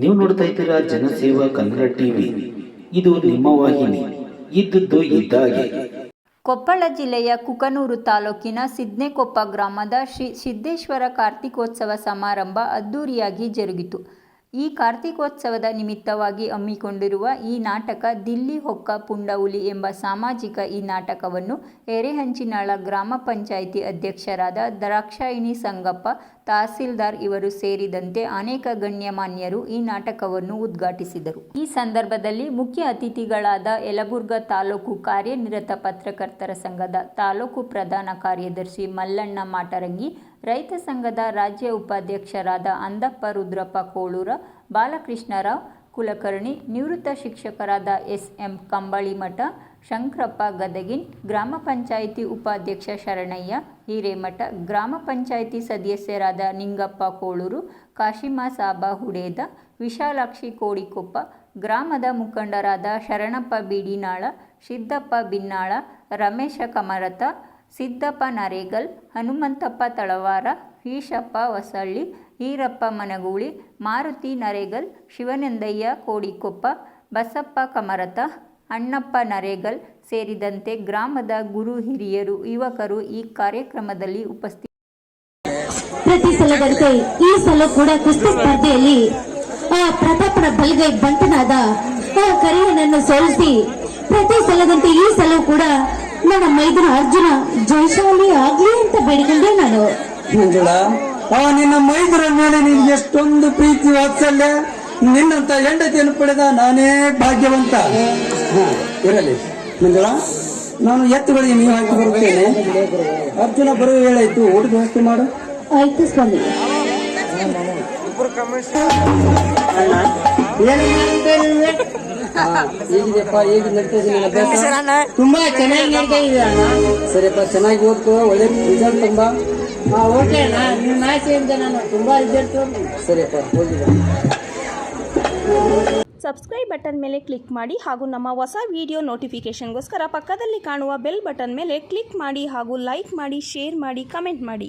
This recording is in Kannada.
ನೀವು ನೋಡ್ತಾ ಇದ್ದೀರಾ ಜನಸೇವಾ ಕನ್ನಡ ಟಿವಿ. ಇದು ನಿಮ್ಮ ವಾಹಿನಿ. ಇದ್ದದ್ದು ಇದ್ದಾಗೆ. ಕೊಪ್ಪಳ ಜಿಲ್ಲೆಯ ಕುಕನೂರು ತಾಲೂಕಿನ ಸಿದ್ನೆಕೊಪ್ಪ ಗ್ರಾಮದ ಶ್ರೀ ಸಿದ್ದೇಶ್ವರ ಕಾರ್ತಿಕೋತ್ಸವ ಸಮಾರಂಭ ಅದ್ದೂರಿಯಾಗಿ ಜರುಗಿತು. ಈ ಕಾರ್ತಿಕೋತ್ಸವದ ನಿಮಿತ್ತವಾಗಿ ಹಮ್ಮಿಕೊಂಡಿರುವ ಈ ನಾಟಕ ದಿಲ್ಲಿ ಹೊಕ್ಕ ಪುಂಡಹುಲಿ ಎಂಬ ಸಾಮಾಜಿಕ ಈ ನಾಟಕವನ್ನು ಎರೆಹಂಚಿನಾಳ ಗ್ರಾಮ ಪಂಚಾಯಿತಿ ಅಧ್ಯಕ್ಷರಾದ ದ್ರಾಕ್ಷಾಯಿಣಿ ಸಂಗಪ್ಪ, ತಹಸೀಲ್ದಾರ್ ಇವರು ಸೇರಿದಂತೆ ಅನೇಕ ಗಣ್ಯಮಾನ್ಯರು ಈ ನಾಟಕವನ್ನು ಉದ್ಘಾಟಿಸಿದರು. ಈ ಸಂದರ್ಭದಲ್ಲಿ ಮುಖ್ಯ ಅತಿಥಿಗಳಾದ ಯಲಬುರ್ಗ ತಾಲೂಕು ಕಾರ್ಯನಿರತ ಪತ್ರಕರ್ತರ ಸಂಘದ ತಾಲೂಕು ಪ್ರಧಾನ ಕಾರ್ಯದರ್ಶಿ ಮಲ್ಲಣ್ಣ ಮಾಟರಂಗಿ ರೈತ ಸಂಘದ ರಾಜ್ಯ ಉಪಾಧ್ಯಕ್ಷರಾದ ಅಂದಪ್ಪ ರುದ್ರಪ್ಪ ಕೋಳೂರ, ಬಾಲಕೃಷ್ಣರಾವ್ ಕುಲಕರ್ಣಿ, ನಿವೃತ್ತ ಶಿಕ್ಷಕರಾದ ಎಸ್ ಎಂ ಕಂಬಳಿಮಠ ಶಂಕರಪ್ಪ ಗದಗಿನ್, ಗ್ರಾಮ ಪಂಚಾಯಿತಿ ಉಪಾಧ್ಯಕ್ಷ ಶರಣಯ್ಯ, ಹಿರೇಮಠ, ಗ್ರಾಮ ಪಂಚಾಯಿತಿ ಸದಸ್ಯರಾದ ನಿಂಗಪ್ಪ ಕೋಳೂರು, ಕಾಶಿಮಾ ಸಾಬಾ ಹುಡೇದ, ವಿಶಾಲಾಕ್ಷಿ ಕೋಡಿಕೊಪ್ಪ, ಗ್ರಾಮದ ಮುಖಂಡರಾದ ಶರಣಪ್ಪ ಬೀಡಿನಾಳ, ಸಿದ್ದಪ್ಪ ಬಿನ್ನಾಳ, ರಮೇಶ ಕಮರತ ಸಿದ್ದಪ್ಪ ನರೇಗಲ್, ಹನುಮಂತಪ್ಪ ತಳವಾರ, ಈಶಪ್ಪ ಹೊಸಳ್ಳಿ, ಈರಪ್ಪ ಮನಗೂಳಿ, ಮಾರುತಿ ನರೇಗಲ್, ಶಿವನಂದಯ್ಯ ಕೋಡಿಕೊಪ್ಪ, ಬಸಪ್ಪ ಕಮರತ, ಅಣ್ಣಪ್ಪ ನರೇಗಲ್ ಸೇರಿದಂತೆ ಗ್ರಾಮದ ಗುರು ಹಿರಿಯರು, ಯುವಕರು ಈ ಕಾರ್ಯಕ್ರಮದಲ್ಲಿ ಉಪಸ್ಥಿತ ಪ್ರತಿ ಸಲದಂತೆ ಈ ಸಲ ಕೂಡ ಕುಸ್ತಿ ಸ್ಪರ್ಧೆಯಲ್ಲಿ ಪ್ರತಾಪನ ಬಲ್ಗೈ ಬಂಟನಾದ ಕರಿಯನನ್ನು ಸೋಲಿಸಿ ಪ್ರತಿ ಸಲದಂತೆ ಈ ಸಲ ಕೂಡ ನನ್ನ ಮೈದನ ಅರ್ಜುನ ಜಯಶಾಲಿ ಆಗ್ಲಿ ಅಂತ ಬೇಡಿಕೊಂಡೆ ನಾನು. ಮಂಜುಳ ಆ ನಿನ್ನ ಮೈದರ ಮೇಲೆ ನಿನ್ಗೆ ಎಷ್ಟೊಂದು ಪ್ರೀತಿ ವಾತ್ಸಲ್ಯ. ನಿನ್ನಂತ ಹೆಂಡತಿಯನ್ನು ಪಡೆದ ನಾನೇ ಭಾಗ್ಯವಂತ. ಇರಲಿ. ಮಂಜುಳ ನಾನು ಎತ್ತುಗಳಿಗೆ ನೀವು ಹಾಕಿ ಬರುತ್ತೇನೆ. ಅರ್ಜುನ ಬರುವ ವೇಳೆ ಆಯ್ತು ಊಟದ ವ್ಯವಸ್ಥೆ ಮಾಡು. ಆಯ್ತು ಸ್ವಾಮಿ. ಹಾ, ಹೇಗೆ ನಡೀತಾ ಅಭ್ಯಾಸ? ತುಂಬಾ ಚೆನ್ನಾಗಿ ನಡೀತಾ ಇದೆ ಅಣ್ಣ. ಸರಿಯಪ್ಪ ಚೆನ್ನಾಗಿ ಓದ್ಕೋ ಒಳ್ಳೆ ರಿಸಲ್ಟ್ ತುಂಬಾ. ಹಾ, ಓಕೆ ಅಣ್ಣ ನಿಮ್ಮ ಆಸೆಯಿಂದ ನಾನು ತುಂಬಾ ರಿಸಲ್ಟ್ ಸರಿಯಪ್ಪ ಹೋಗಿದೆ ಸಬ್ಸ್ಕ್ರೈಬ್ ಬಟನ್ ಮೇಲೆ ಕ್ಲಿಕ್ ಮಾಡಿ ಹಾಗೂ ನಮ್ಮ ಹೊಸ ವಿಡಿಯೋ ನೋಟಿಫಿಕೇಷನ್ಗೋಸ್ಕರ ಪಕ್ಕದಲ್ಲಿ ಕಾಣುವ ಬೆಲ್ ಬಟನ್ ಮೇಲೆ ಕ್ಲಿಕ್ ಮಾಡಿ ಹಾಗೂ ಲೈಕ್ ಮಾಡಿ ಶೇರ್ ಮಾಡಿ ಕಮೆಂಟ್ ಮಾಡಿ.